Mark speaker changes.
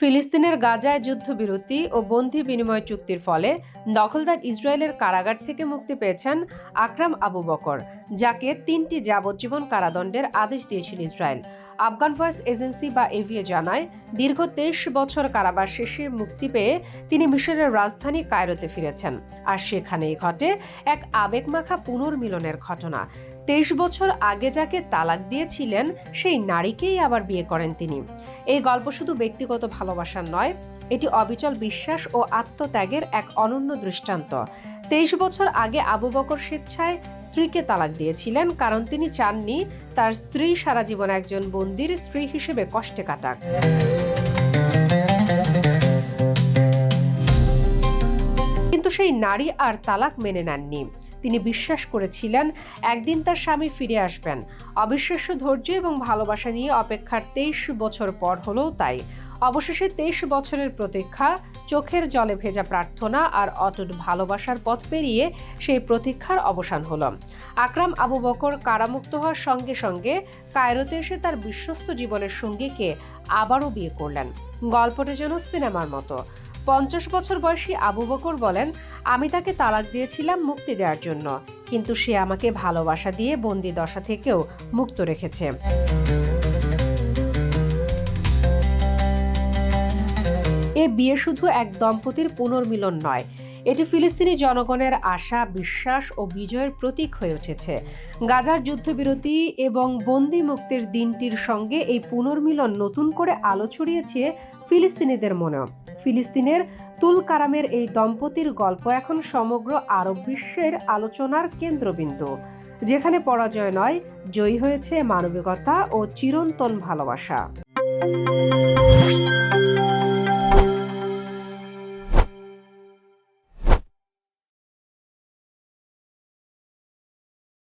Speaker 1: ফিলিস্তিনের গাজায় যুদ্ধবিরতি ও বন্দি বিনিময় চুক্তির ফলে দখলদার ইসরায়েলের কারাগার থেকে মুক্তি পেয়েছেন আকরাম আবু বকর, যাকে তিনটি যাবজ্জীবন কারাদণ্ডের আদেশ দিয়েছিল ইসরায়েল। আফগান ভয়েস এজেন্সি বা এভিএ জানায়, দীর্ঘ তেইশ বছর কারাবাস শেষে মুক্তি পেয়ে তিনি মিশরের রাজধানী কায়রোতে ফিরেছেন। আর সেখানেই ঘটে এক আবেগমাখা পুনর্মিলনের ঘটনা। তেইশ বছর আগে যাকে তালাক দিয়েছিলেন, সেই নারীকেই আবার বিয়ে করেন তিনি। এই গল্প শুধু ব্যক্তিগত ভালোবাসার নয়, এটি অবিচল বিশ্বাস ও আত্মত্যাগের এক অনন্য দৃষ্টান্ত। তেইশ বছর আগে আবু বকর স্বেচ্ছায় স্ত্রীকে তালাক দিয়েছিলেন, কারণ তিনি চাননি তার স্ত্রী সারা জীবন একজন বন্দির স্ত্রী হিসেবে কষ্টে কাটাক। কিন্তু সেই নারী আর তালাক মেনে নেননি। তিনি বিশ্বাস করেছিলেন একদিন তার স্বামী ফিরে আসবেন। অবিশ্বাস্য ধৈর্য এবং ভালোবাসা নিয়ে অপেক্ষার তেইশ বছর পর হলেও তাই। অবশেষে তেইশ বছরের প্রতীক্ষা, চোখের জলে ভেজা প্রার্থনা আর অটুট ভালোবাসার পথ পেরিয়ে সেই প্রতীক্ষার অবসান হলো। আকরাম আবু বকর কারামুক্ত হওয়ার সঙ্গে সঙ্গে কায়রোতে এসে তার বিশ্বস্ত জীবনের সঙ্গীকে আবারও বিয়ে করলেন। গল্পটা যেন সিনেমার মতো। পঞ্চাশ বছর বয়সী আবু বকর বলেন, আমি তাকে তালাক দিয়েছিলাম মুক্তি দেওয়ার জন্য, কিন্তু সে আমাকে ভালোবাসা দিয়ে বন্দি দশা থেকেও মুক্ত রেখেছে। এ বিয়ে শুধু এক দম্পতির পুনর্মিলন নয়, এটি ফিলিস্তিনি জনগণের আশা, বিশ্বাস ও বিজয়ের প্রতীক হয়ে উঠেছে। গাজার যুদ্ধবিরতি এবং বন্দি মুক্তির দিনটির সঙ্গে এই পুনর্মিলন নতুন করে আলো ছড়িয়েছে ফিলিস্তিনিদের মনেও। ফিলিস্তিনের তুল কারামের এই দম্পতির গল্প এখন সমগ্র আরব বিশ্বের আলোচনার কেন্দ্রবিন্দু, যেখানে পরাজয় নয়, জয়ী হয়েছে মানবিকতা ও চিরন্তন ভালোবাসা।